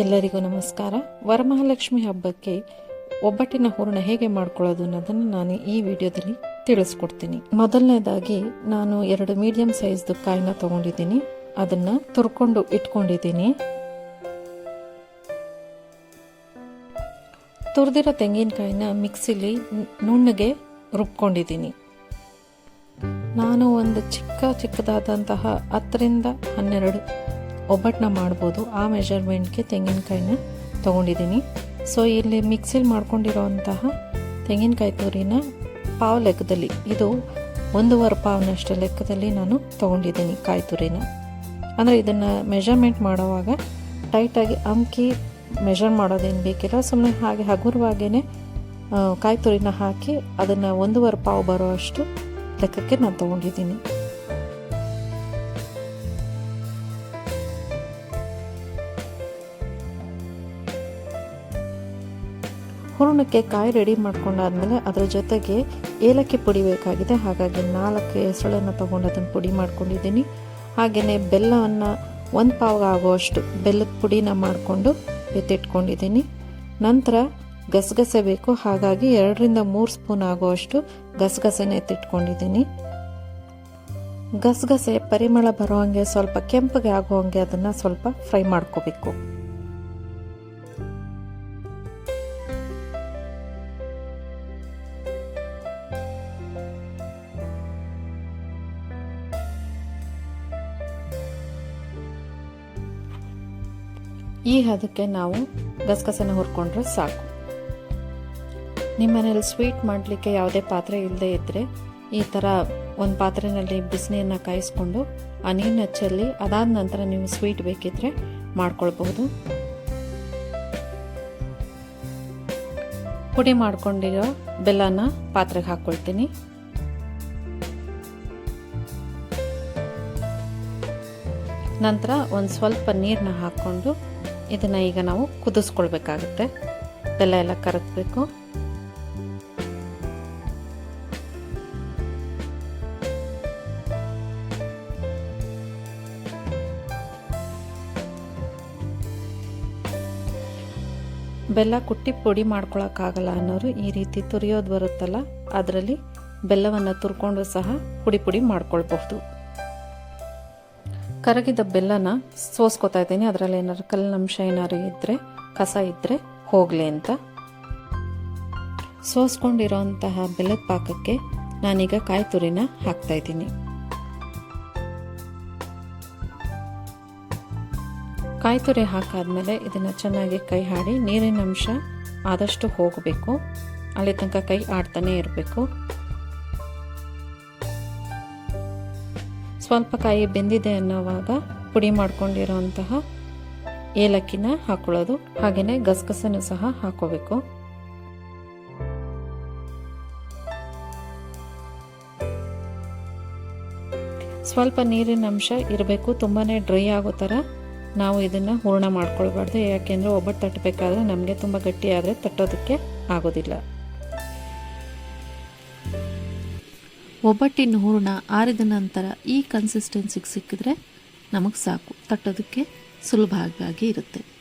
ಎಲ್ಲರಿಗೂ ನಮಸ್ಕಾರ. ವರಮಹಾಲಕ್ಷ್ಮಿ ಹಬ್ಬಕ್ಕೆ ಒಬ್ಬಟ್ಟಿನ ಹೂರಣ ಹೇಗೆ ಮಾಡ್ಕೊಳ್ಳೋದು ಅನ್ನೋದನ್ನು ನಾನು ಈ ವಿಡಿಯೋದಲ್ಲಿ ತಿಳಿಸ್ಕೊಡ್ತೀನಿ. ಮೊದಲನೇದಾಗಿ ನಾನು ಎರಡು ಮೀಡಿಯಂ ಸೈಜ್ದು ಕಾಯಿನ ತಗೊಂಡಿದ್ದೀನಿ. ಅದನ್ನ ತುರ್ಕೊಂಡು ಇಟ್ಕೊಂಡಿದ್ದೀನಿ. ತುರಿದಿರೋ ತೆಂಗಿನಕಾಯಿನ ಮಿಕ್ಸಿಲಿ ನುಣ್ಣಗೆ ರುಬ್ಕೊಂಡಿದ್ದೀನಿ. ನಾನು ಒಂದು ಚಿಕ್ಕ ಚಿಕ್ಕದಾದಂತಹ ಹತ್ತರಿಂದ ಹನ್ನೆರಡು ಒಬ್ಬಟ್ಟನ್ನ ಮಾಡ್ಬೋದು. ಆ ಮೆಷರ್ಮೆಂಟ್ಗೆ ತೆಂಗಿನಕಾಯಿನ ತೊಗೊಂಡಿದ್ದೀನಿ. ಸೊ ಇಲ್ಲಿ ಮಿಕ್ಸಿಲಿ ಮಾಡ್ಕೊಂಡಿರೋವಂತಹ ತೆಂಗಿನಕಾಯಿ ತುರಿನ ಪಾವ್ ಲೆಕ್ಕದಲ್ಲಿ, ಇದು ಒಂದೂವರೆ ಪಾವ್ನಷ್ಟು ಲೆಕ್ಕದಲ್ಲಿ ನಾನು ತೊಗೊಂಡಿದ್ದೀನಿ ಕಾಯಿ ತುರಿನ. ಅಂದರೆ ಇದನ್ನು ಮೆಷರ್ಮೆಂಟ್ ಮಾಡೋವಾಗ ಟೈಟಾಗಿ ಅಂಕಿ ಮೆಷರ್ ಮಾಡೋದೇನು ಬೇಕಿಲ್ಲ ಸುಮ್ಮನೆ ಹಾಗೆ ಹಗುರವಾಗೇ ಕಾಯಿ ತುರಿನ ಹಾಕಿ ಅದನ್ನು ಒಂದೂವರೆ ಪಾವು ಬರೋ ಅಷ್ಟು ಲೆಕ್ಕಕ್ಕೆ ನಾನು ತೊಗೊಂಡಿದ್ದೀನಿ. ಹೂರಣಕ್ಕೆ ಕಾಯಿ ರೆಡಿ ಮಾಡ್ಕೊಂಡಾದ್ಮೇಲೆ ಅದರ ಜೊತೆಗೆ ಏಲಕ್ಕಿ ಪುಡಿ ಬೇಕಾಗಿದೆ. ಹಾಗಾಗಿ ನಾಲ್ಕು ಹೆಸಳನ್ನು ತೊಗೊಂಡು ಅದನ್ನು ಪುಡಿ ಮಾಡ್ಕೊಂಡಿದ್ದೀನಿ. ಹಾಗೆಯೇ ಬೆಲ್ಲವನ್ನು ಒಂದು ಪಾವ್ ಆಗುವಷ್ಟು ಬೆಲ್ಲದ ಪುಡಿನ ಮಾಡಿಕೊಂಡು ಎತ್ತಿಟ್ಕೊಂಡಿದ್ದೀನಿ. ನಂತರ ಗಸಗಸೆ ಬೇಕು. ಹಾಗಾಗಿ ಎರಡರಿಂದ ಮೂರು ಸ್ಪೂನ್ ಆಗುವಷ್ಟು ಗಸಗಸೆನ ಎತ್ತಿಟ್ಕೊಂಡಿದ್ದೀನಿ. ಗಸಗಸೆ ಪರಿಮಳ ಬರೋ ಹಾಗೆ ಸ್ವಲ್ಪ ಕೆಂಪಗೆ ಆಗೋ ಹಾಗೆ ಅದನ್ನು ಸ್ವಲ್ಪ ಫ್ರೈ ಮಾಡ್ಕೋಬೇಕು. ಈ ಹದಕ್ಕೆ ನಾವು ಗಸಗಸೆನ ಹುರ್ಕೊಂಡ್ರೆ ಸಾಕು. ನಿಮ್ಮ ಮನೇಲಿ ಸ್ವೀಟ್ ಮಾಡಲಿಕ್ಕೆ ಯಾವುದೇ ಪಾತ್ರೆ ಇಲ್ಲದೆ ಇದ್ದರೆ ಈ ಥರ ಒಂದು ಪಾತ್ರೆಯಲ್ಲಿ ಬಿಸಿನೀರನ್ನ ಕಾಯಿಸ್ಕೊಂಡು ಆ ನೀರನ್ನ ಚೆಲ್ಲಿ ಅದಾದ ನಂತರ ನೀವು ಸ್ವೀಟ್ ಬೇಕಿದ್ರೆ ಮಾಡ್ಕೊಳ್ಬಹುದು. ಪುಡಿ ಮಾಡ್ಕೊಂಡಿರೋ ಬೆಲ್ಲನ ಪಾತ್ರೆಗೆ ಹಾಕ್ಕೊಳ್ತೀನಿ ನಂತರ ಒಂದು ಸ್ವಲ್ಪ ನೀರನ್ನ ಹಾಕ್ಕೊಂಡು ಇದನ್ನು ಈಗ ನಾವು ಕುದಿಸ್ಕೊಳ್ಬೇಕಾಗುತ್ತೆ. ಬೆಲ್ಲ ಎಲ್ಲ ಕರಗಬೇಕು. ಬೆಲ್ಲ ಕುಟ್ಟಿ ಪುಡಿ ಮಾಡ್ಕೊಳಕ್ಕಾಗಲ್ಲ ಅನ್ನೋರು ಈ ರೀತಿ ತುರಿಯೋದು ಬರುತ್ತಲ್ಲ, ಅದರಲ್ಲಿ ಬೆಲ್ಲವನ್ನು ತುರ್ಕೊಂಡು ಸಹ ಪುಡಿ ಪುಡಿ ಮಾಡ್ಕೊಳ್ಬಹುದು. ಕರಗಿದ ಬೆಲ್ಲನ ಸೋಸ್ಕೊತಾ ಇದ್ದೀನಿ. ಅದರಲ್ಲಿ ಏನಾದ್ರು ಕಲ್ಲಿನಂಶ ಏನಾದ್ರು ಇದ್ದರೆ ಕಸ ಇದ್ದರೆ ಹೋಗಲಿ ಅಂತ. ಸೋಸ್ಕೊಂಡಿರೋಂತಹ ಬೆಲ್ಲದ ಪಾಕಕ್ಕೆ ನಾನೀಗ ಕಾಯಿ ತುರಿನ ಹಾಕ್ತಾ ಇದ್ದೀನಿ. ಕಾಯಿ ತುರಿ ಹಾಕಾದ್ಮೇಲೆ ಇದನ್ನು ಚೆನ್ನಾಗಿ ಕೈ ಹಾಡಿ ನೀರಿನ ಅಂಶ ಆದಷ್ಟು ಹೋಗಬೇಕು. ಅಲ್ಲಿ ತನಕ ಕೈ ಆಡ್ತಾನೆ ಇರಬೇಕು. ಸ್ವಲ್ಪ ಕಾಯಿ ಬೆಂದಿದೆ ಅನ್ನೋವಾಗ ಪುಡಿ ಮಾಡ್ಕೊಂಡಿರೋಂತಹ ಏಲಕ್ಕಿನ ಹಾಕೊಳ್ಳೋದು ಹಾಗೆಯೇ ಗಸಗಸನ್ನು ಸಹ ಹಾಕೋಬೇಕು. ಸ್ವಲ್ಪ ನೀರಿನ ಅಂಶ ಇರಬೇಕು ತುಂಬಾ ಡ್ರೈ ಆಗೋ ಥರ ನಾವು ಇದನ್ನು ಹೂರ್ಣ ಮಾಡ್ಕೊಳ್ಬಾರ್ದು, ಯಾಕೆಂದರೆ ಒಬ್ಬಟ್ಟು ತಟ್ಟಬೇಕಾದ್ರೆ ನಮಗೆ ತುಂಬ ಗಟ್ಟಿಯಾದರೆ ತಟ್ಟೋದಕ್ಕೆ ಆಗೋದಿಲ್ಲ. ಒಬ್ಬಟ್ಟಿನ ಹೂರಣ ಆರಿದ ನಂತರ ಈ ಕನ್ಸಿಸ್ಟೆನ್ಸಿಗೆ ಸಿಕ್ಕಿದ್ರೆ ನಮಗೆ ಸಾಕು. ತಟ್ಟೋದಕ್ಕೆ ಸುಲಭ ಆಗಿ ಇರುತ್ತೆ.